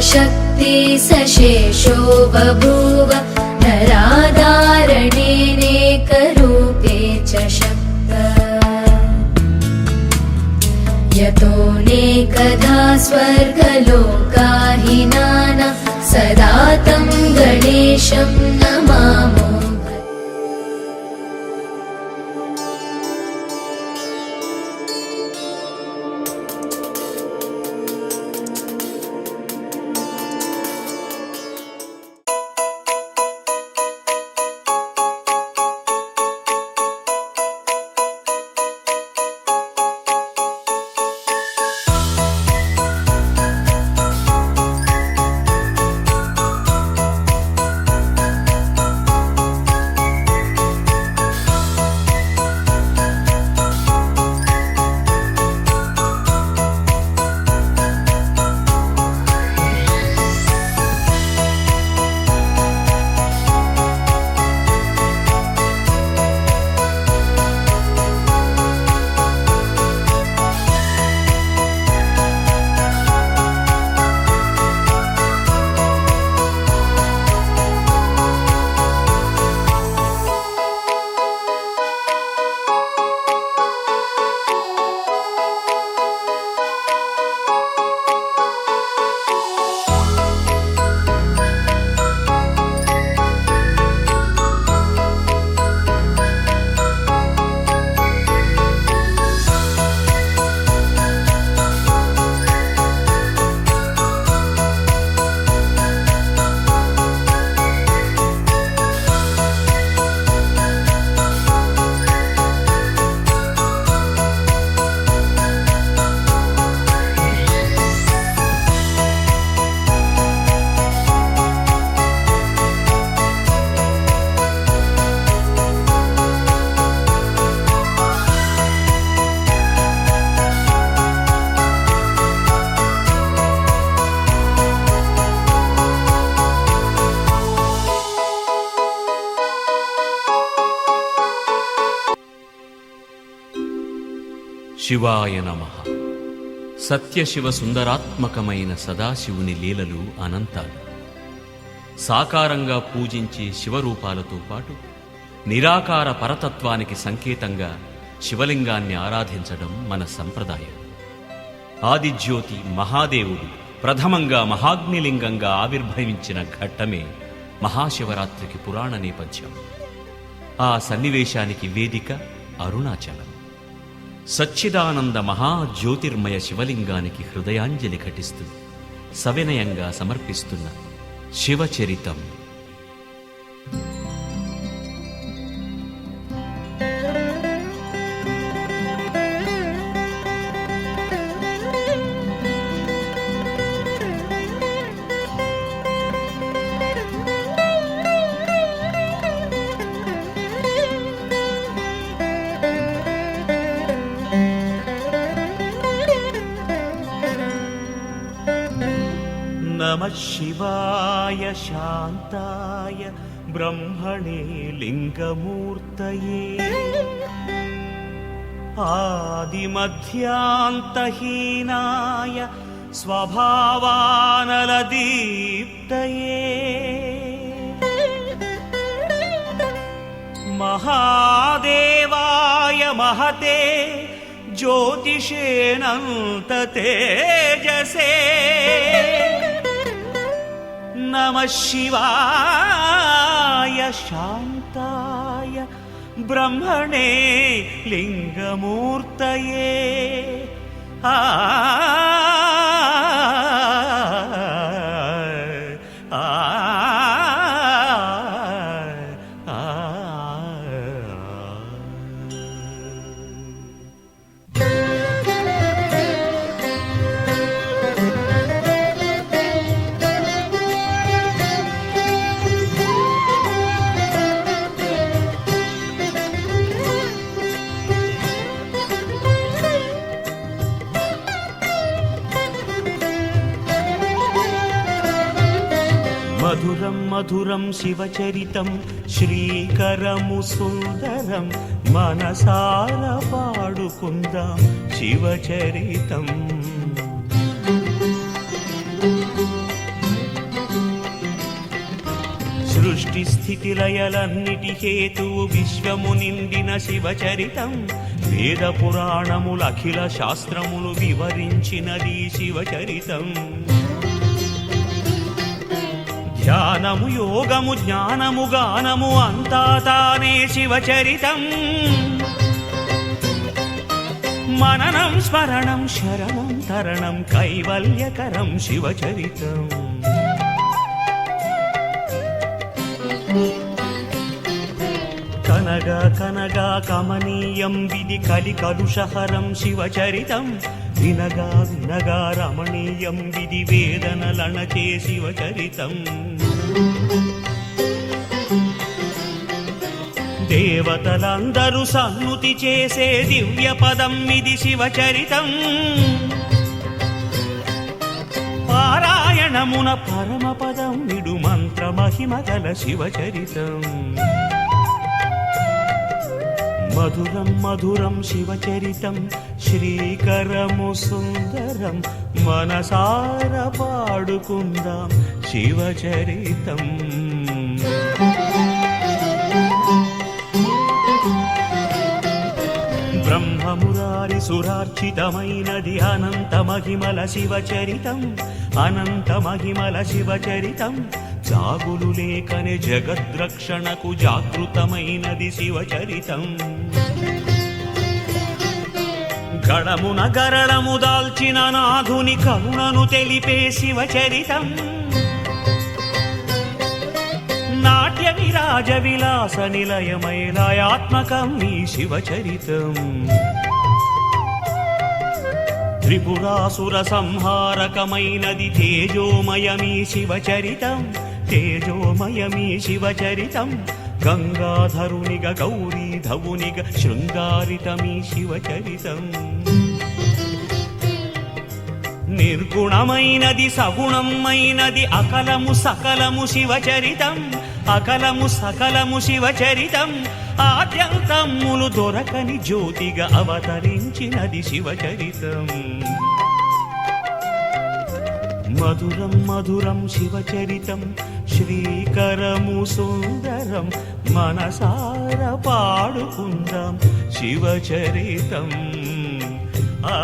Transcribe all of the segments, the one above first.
शक्ति सशेषो बभूव नराधारणेनेकरूपे च शक्त यतोऽनेकधा स्वर्गलोकाहिनाना सदा तं गणेशं శివాయ నమ. సత్యశివ సుందరాత్మకమైన సదాశివుని లీలలు అనంతాలు. సాకారంగా పూజించే శివరూపాలతో పాటు నిరాకార పరతత్వానికి సంకేతంగా శివలింగాన్ని ఆరాధించడం మన సంప్రదాయం. ఆదిజ్యోతి మహాదేవుడు ప్రథమంగా మహాగ్నిలింగంగా ఆవిర్భవించిన ఘట్టమే మహాశివరాత్రికి పురాణ నేపథ్యం. ఆ సన్నివేశానికి వేదిక అరుణాచలం. సచ్చిదానంద మహాజ్యోతిర్మయ శివలింగానికి హృదయాంజలి ఘటిస్తూ సవినయంగా సమర్పిస్తున్న శివచరితం. लिङ्गमूर्तये आदिमध्यान्तहीनाय स्वभावानलदीप्तये महादेवाय महते ज्योतिषेणन्ततेजसे நம சிவாய சாந்தாய பிரம்மணே லிங்கமூர்த்தையே ஆ మధురం శివచరితం శ్రీకరము సుందరం మనసార పాడుకుందాం శివచరితం. సృష్టి స్థితి లయలన్నిటి హేతువు విశ్వము నిండిన శివచరితం. వేద పురాణములఖిల శాస్త్రములు వివరించినది శివచరితం. ధ్యానము యోగము జ్ఞానము గానము అంతా తానే శివచరితం. మననం స్మరణం శరణం తరణం కైవల్యకరం శివచరితం. కనగా కనగా కమనీయం విధి కలి కలుషహరం శివచరితం. వినగా వినగా రమణీయం విధి వేదనలణచే శివచరితం. దేవతలందరూ సన్నుతి చేసే దివ్య పదం ఇది శివచరితం. పారాయణమున పరమపదం నిడు మంత్ర మహిమ గల శివచరితం. మధురం మధురం శివచరితం శ్రీకరము సుందరం మనసార పాడుకుందాం. శివచరితం. బ్రహ్మమురారి సురార్చితమైనది అనంత మహిమల శివచరితం. అనంత మహిమల శివచరితం. సాగులు లేకనే జగద్రక్షణకు జాగృతమైనది శివచరితం. గడమున గరళము దాల్చిన నాథుని కరుణను తెలిపే శివచరితం. నాట్య విరాజ విలాస నిలయమై లయాత్మకం ఈ శివచరితం త్రిపురాసుర సంహారకమైనది తేజోమయమీ శివచరితం తేజోమయమీ శివచరితం గంగాధరునిగ గౌరీధవునిగ శృంగారితమీ శివచరితం నిర్గుణమైనది సగుణమైనది అకలము సకలము శివచరితం అకలము సకలము శివచరితం ఆద్యంతములు దొరకని జ్యోతిగా అవతరించినది శివచరితం మధురం మధురం శివచరితం శ్రీకరము సుందరం మనసార పాడుకుందాం శివచరితం ఆ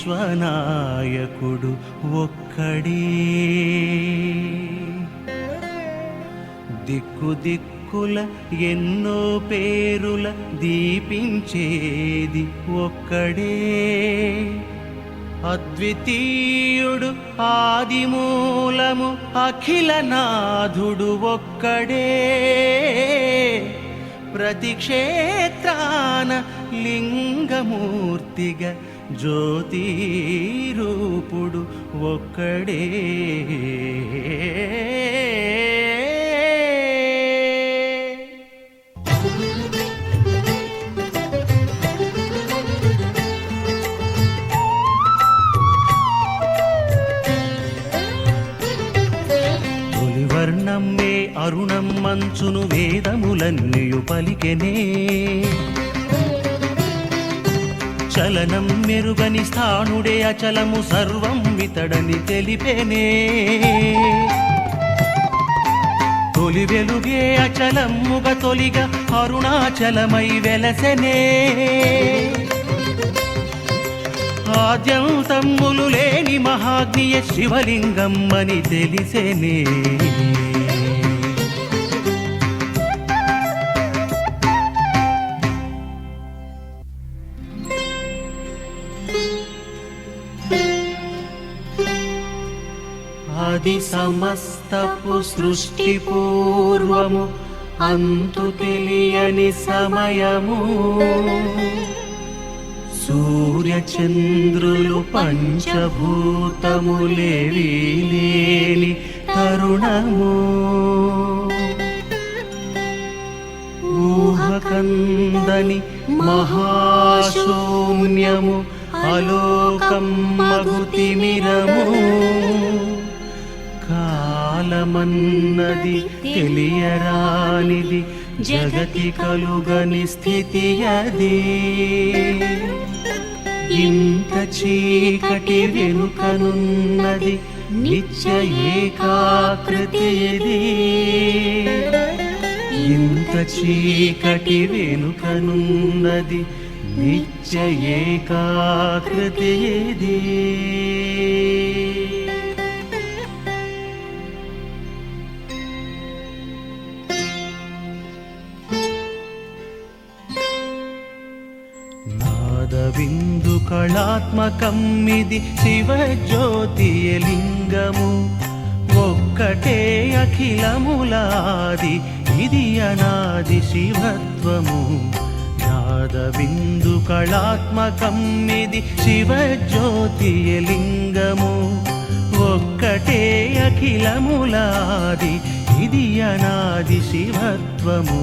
విశ్వనాయకుడు ఒక్కడే. దిక్కు దిక్కుల ఎన్నో పేరుల దీపించేది ఒక్కడే. అద్వితీయుడు ఆదిమూలము అఖిలనాథుడు ఒక్కడే. ప్రతి క్షేత్రాన లింగమూర్తిగా జ్యోతి రూపుడు ఒక్కడే. తొలివర్ణం మే అరుణం మంచును వేదములన్నయు పలికెనే. చలనం మెరుగని స్థానుడే అచలము సర్వం వితడని తెలిపేనే. తొలి వెలుగే అచలముగ తొలిగ అరుణాచలమై వెలసెనే. ఆద్యంతమ్ములు లేని మహాగ్నియ శివలింగం అని తెలిసేనే. సమస్తపు సృష్టి పూర్వము అంతు తెలియని సమయము. సూర్యచంద్రులు పంచభూతములేవి లేని తరుణము. ఊహకందని మహాశూన్యము అలోకం మగుతిమిరము కాలమన్నది తెలియరానిది జగతి కలుగని స్థితి అది ఇంత చీకటి వెనుకనున్నది నిత్య ఏకాకృతి ఇది. ఇంత చీకటి వెనుకనున్నది నిత్య ఏకాకృతి ఇది. నాదవిందు శివజ్యోతి లింగము. ఒక్కటే అఖిలములాది ఇది అనాది శివత్వము. నాదవిందు కళాత్మకమ్మిది శివజ్యోతియలింగము ఒక్కటే అఖిలములాది ఇది అనాది శివత్వము.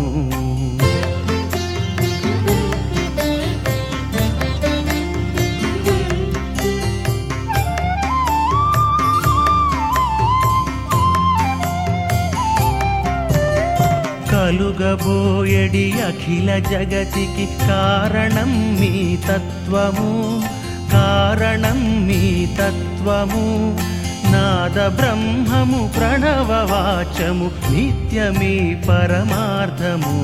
కలుగబోయడి అఖిల జగతికి కారణం మీ తత్వము కారణం మీ తత్వము. నాద బ్రహ్మము ప్రణవ వాచము నిత్యమీ పరమార్థము.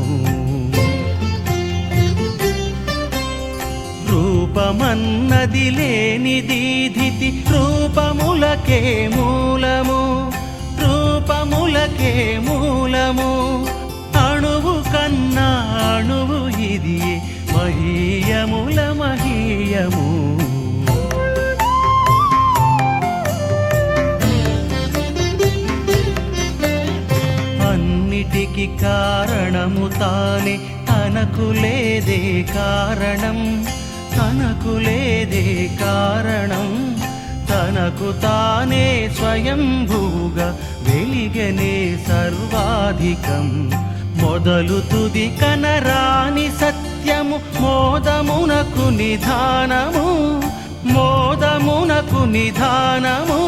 రూపమన్నది లేనిదీధితి రూపములకే మూలము. మహీయము అన్నిటికి కారణము తానే తనకు లేదే కారణం. తనకు లేదే కారణం. తనకు తానే స్వయంభూగా వెలిగనే సర్వాధికం. మొదలు తుది కనరాని సత్ నిత్యము మోదమునకు నిధానము మోదమునకు నిధానము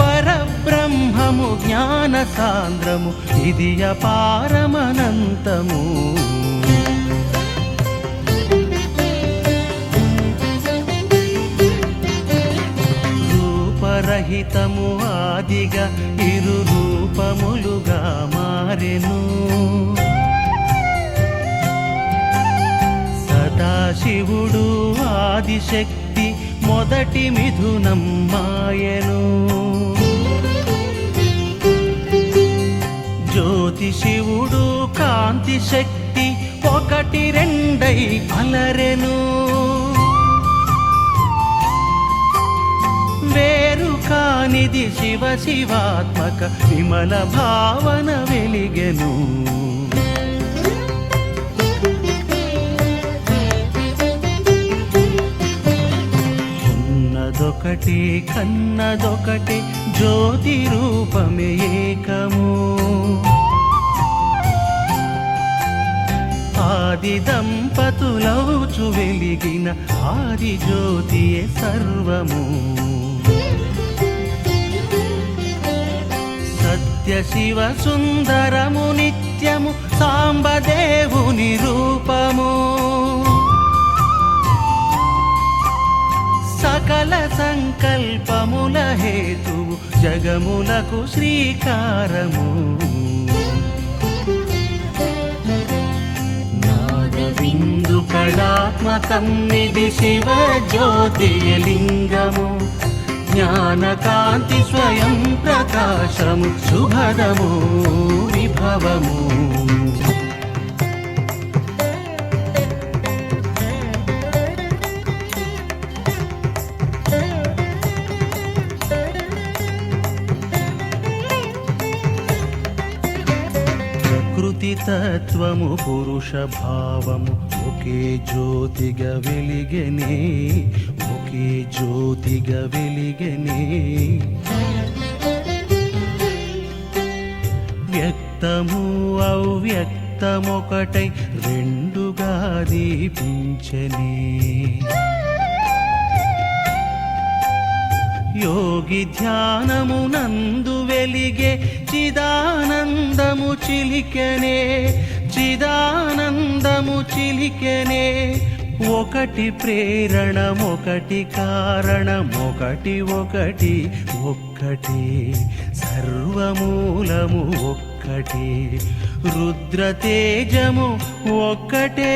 పరబ్రహ్మము జ్ఞాన సాంద్రము ఇది అపారమనంతము. రూపరహితము ఆదిగా ఇరు రూపములుగా మారెను. శివుడు శక్తి మొదటి మిథునం మాయను. జ్యోతి శివుడు కాంతి శక్తి ఒకటి రెండై అలరెను. వేరు కానిది శివ శివాత్మక విమల భావన వెలిగెను. ఒకటే కన్నదొకటి జ్యోతి రూపమే ఏకము. ఆది దంపతులవుచు వెలిగిన ఆది జ్యోతియే సర్వము. సత్య శివ సుందరము నిత్యము సాంబదేవుని రూపము. సకల సంకల్పముల హేతువు జగములకు శ్రీకారము. నాదవిందు కళాత్మకం నిధి శివ జ్యోతిర్లింగము జ్ఞానకాంతి స్వయం ప్రకాశము శుభదము విభవము. ప్రకృతి తత్వము పురుష భావము. ఒకే జ్యోతిగా వెలిగనే ఒకే జ్యోతిగా వెలిగనే వ్యక్తము అవ్యక్తమొకటై రెండుగా దీపించనే యోగి ధ్యానము నందు వెలిగే చిదానందము చిలికెనే చిదానందము చిలికెనే. ఒకటి ప్రేరణ ఒకటి కారణం ఒకటి ఒకటి ఒక్కటి సర్వమూలము ఒక్కటి రుద్రతేజము ఒక్కటే.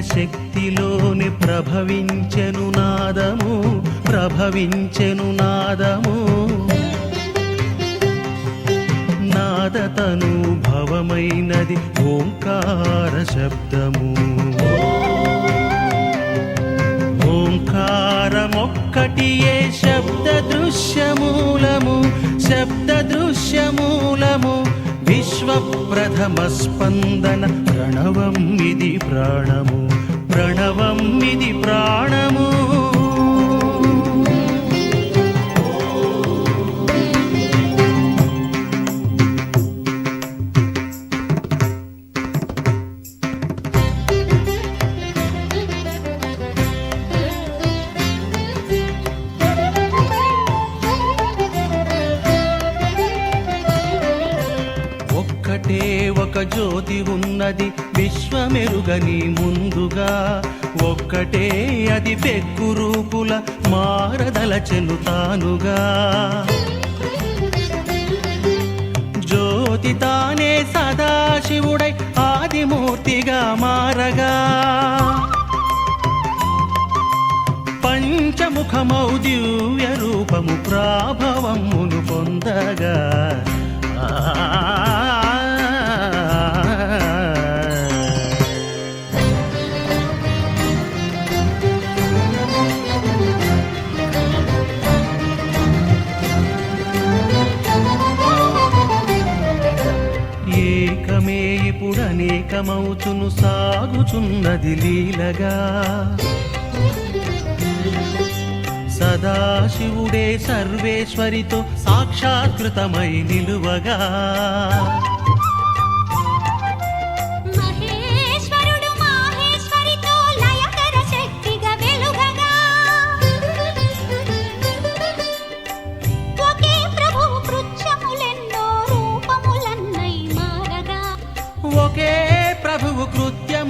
శక్తిలోని ప్రభవించెను నాదము ప్రభవించెను నాదము. నాదతను భవమైనది ఓంకార శబ్దము. ఓంకారమొక్కటియే శబ్ద దృశ్యమూలము శబ్ద దృశ్యమూలము విశ్వ ప్రథమ స్పందన ప్రణవం ఇది ప్రాణము. తొమ్మిది ప్రాణము. ఒక జ్యోతి ఉన్నది విశ్వమెరుగని ముందుగా. ఒక్కటే అది పెక్కు రూపుల మారదల తానుగా. జ్యోతి తానే సదాశివుడై ఆదిమూర్తిగా మారగా. పంచముఖమౌ దివ్య రూపము ప్రాభవమును పొందగా. అనేకమవుచును సాగుచున్నది లీలగా. సదాశివుడే సర్వేశ్వరితో సాక్షాత్కృతమై నిలువగా.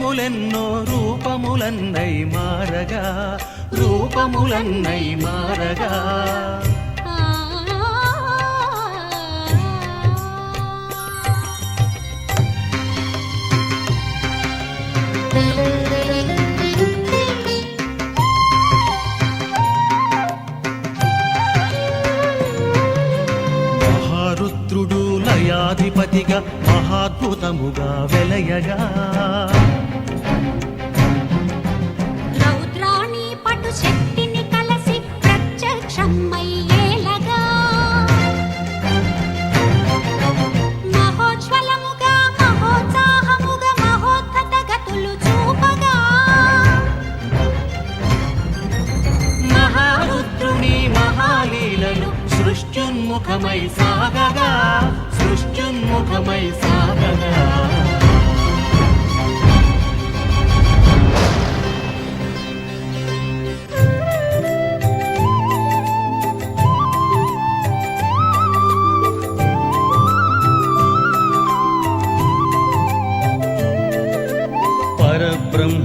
రూపములెన్నో రూపములన్నై మారగా రూపములన్నై మారగా. మహారుద్రుడు లయాధిపతిగా మహాద్భుతముగా వెలయగా. శక్తిని కలసి ప్రత్యక్షమయ్యేలగా. మహోజ్వలముగా మహోత్సాహముగా మహోద్ధత గతులు చూపగా. మహారుద్రుని మహాలీలలు సృష్ట్యున్ముఖమై సాగగా సృష్ట్యున్ముఖమై సాగగా.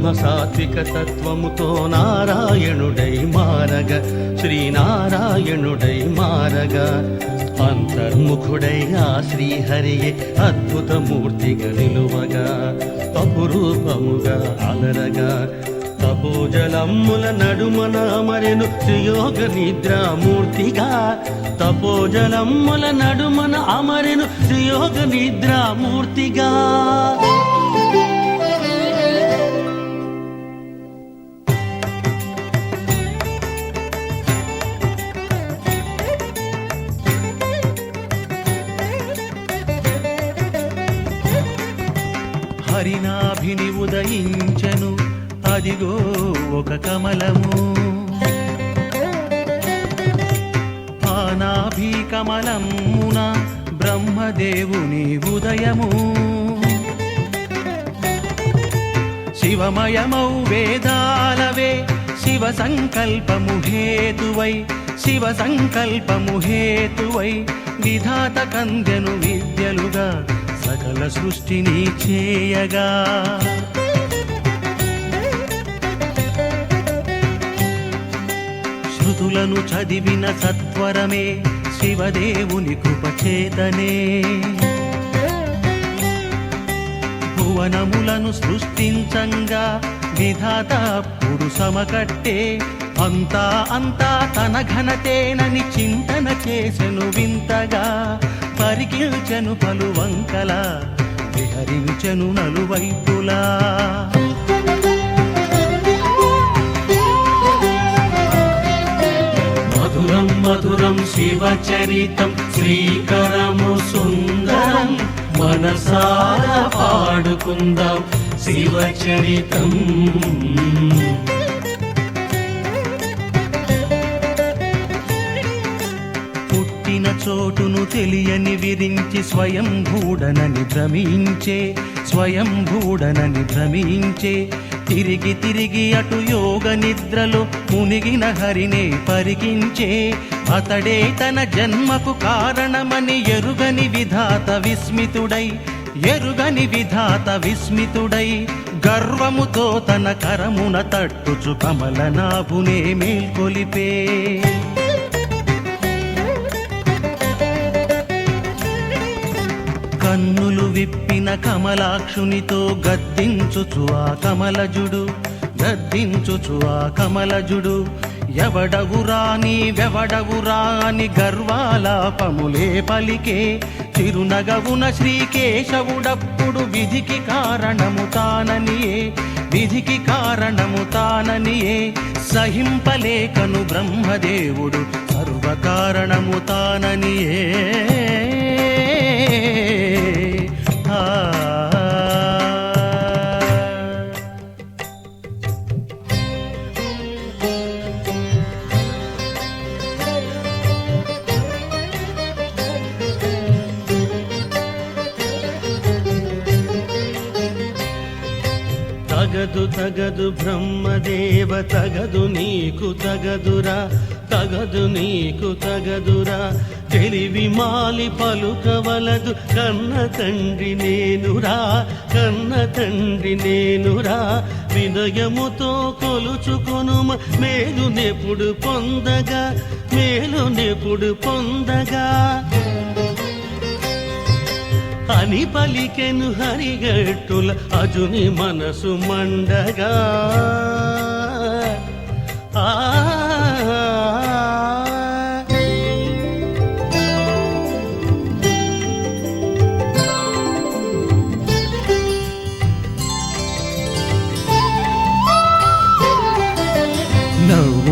సాత్విక తత్వముతో నారాయణుడై మారగ శ్రీనారాయణుడై మారగ. అంతర్ముఖుడై ఆ శ్రీహరియే అద్భుత మూర్తిగా నిలువగా అపురూపముగా అలరగా. తపోజలమ్ముల నడుమన అమరెను శ్రీయోగ నిద్రామూర్తిగా తపోజలమ్ముల నడుమన అమరెను శ్రీయోగ నిద్రామూర్తిగా. అదిగో ఒక కమలము. ఆనాభి కమలమున బ్రహ్మదేవుని ఉదయము. శివమయమౌ వేదాలవే శివ సంకల్పము హేతువై శివ సంకల్పము హేతువై విధాత కందెను విద్యలుగా సకల సృష్టిని చేయగా. స్తుతులను చదివిన సత్వరమే శివదేవుని కృపచేతనే. భువనములను సృష్టించంగా విధాత అప్పుడు సమకట్టే అంతా అంతా తన ఘనతేనని చింతన చేసెను వింతగా. పరికిల్చెను పలు వంకల విహరించెను నలువైపులా. మధురం మధురం శివచరితం శ్రీకరము సుందరం మనసార పాడుకుందాం శివచరితం పుట్టిన చోటును తెలియని విరించి స్వయం భూడనని భ్రమించే స్వయం భూడనని భ్రమించే తిరిగి తిరిగి అటు యోగ నిద్రలో మునిగిన హరినే పరికించే అతడే తన జన్మకు కారణమని ఎరుగని విధాత విస్మితుడై ఎరుగని విధాత విస్మితుడై గర్వముతో తన కరమున తట్టుచు కమలనాభునే మేల్కొలిపే. కన్నులు విప్పిన కమలాక్షునితో గద్దించుచు ఆ కమలజుడు గద్దించుచు ఆ కమలజుడు. ఎవడవురా నీ వెవడవురా అని గర్వాలాపములే పలికే చిరునగవున శ్రీకేశవుడప్పుడు విధికి కారణము తాననియే విధికి కారణము తాననియే. సహింపలేకను బ్రహ్మదేవుడు సర్వకారణము తాననియే. తగదు తగదు బ్రహ్మదేవ తగదు నీకు తగదురా తగదు నీకు తగదురా. తెలివి మాలి పలుకవలదు. కన్న తండ్రి నేనురా కన్న తండ్రి నేనురా. వినయముతో కొలుచుకొనుమ మేలు నెప్పుడు పొందగా మేలు నెప్పుడు పొందగా. అని పలికెను హరిగట్టుల అజుని మనసు మండగా. ఆ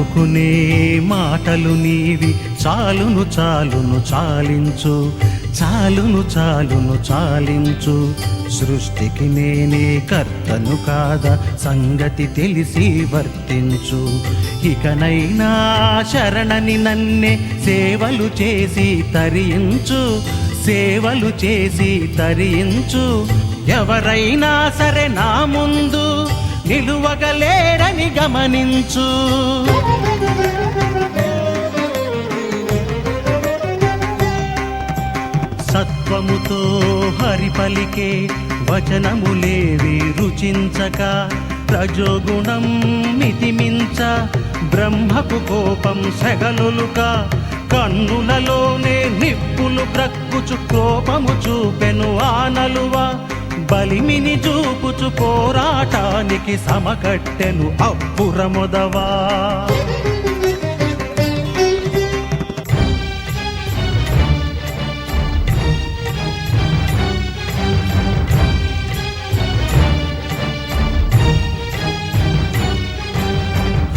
నవ్వుకునే మాటలు నీవి. చాలును చాలును చాలించు. చాలును చాలును చాలించు. సృష్టికి నేనే కర్తను కాదా? సంగతి తెలిసి వర్తించు. ఇకనైనా శరణని నన్నే సేవలు చేసి తరించు సేవలు చేసి తరించు ఎవరైనా సరే నా ముందు నిలువగలేడని గమనించు. సత్వముతో హరిపలికే వచనములేవి రుచించక రజోగుణం మితిమించ బ్రహ్మకు కోపం సెగలులుక కన్నులలోనే నిప్పులు ప్రక్కుచు కోపము చూపెను ఆనలువా బలిమిని చూపుచు పోరాటానికి సమకట్టెను అప్పురముదవా.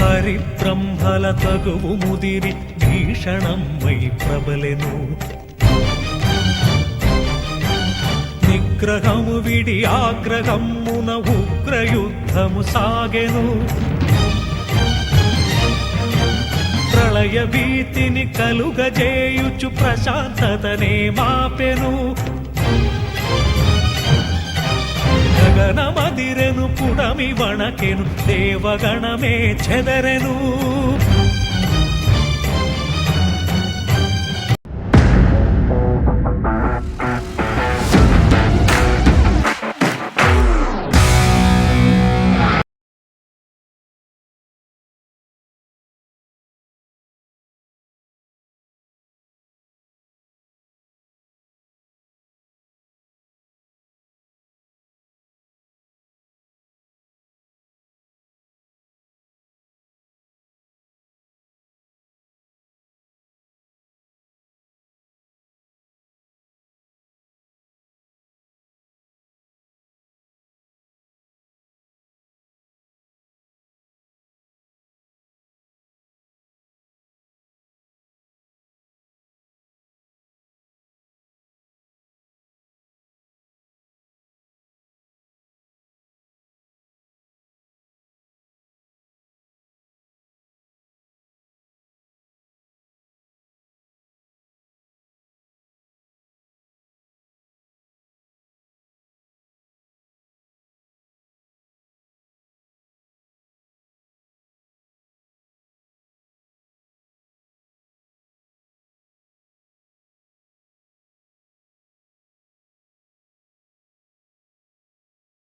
హరిబ్రహ్మల తగువు ముదిరి వై ప్రబలెను. విగ్రహము విడి ఆగ్రహమున ఉగ్రయుద్ధము సాగెను. ప్రళయ భీతిని కలుగజేయుచు ప్రశాంతతనే మాపెను. గగనమదిరెను పుడమి వణకెను దేవగణమే చెదరెను.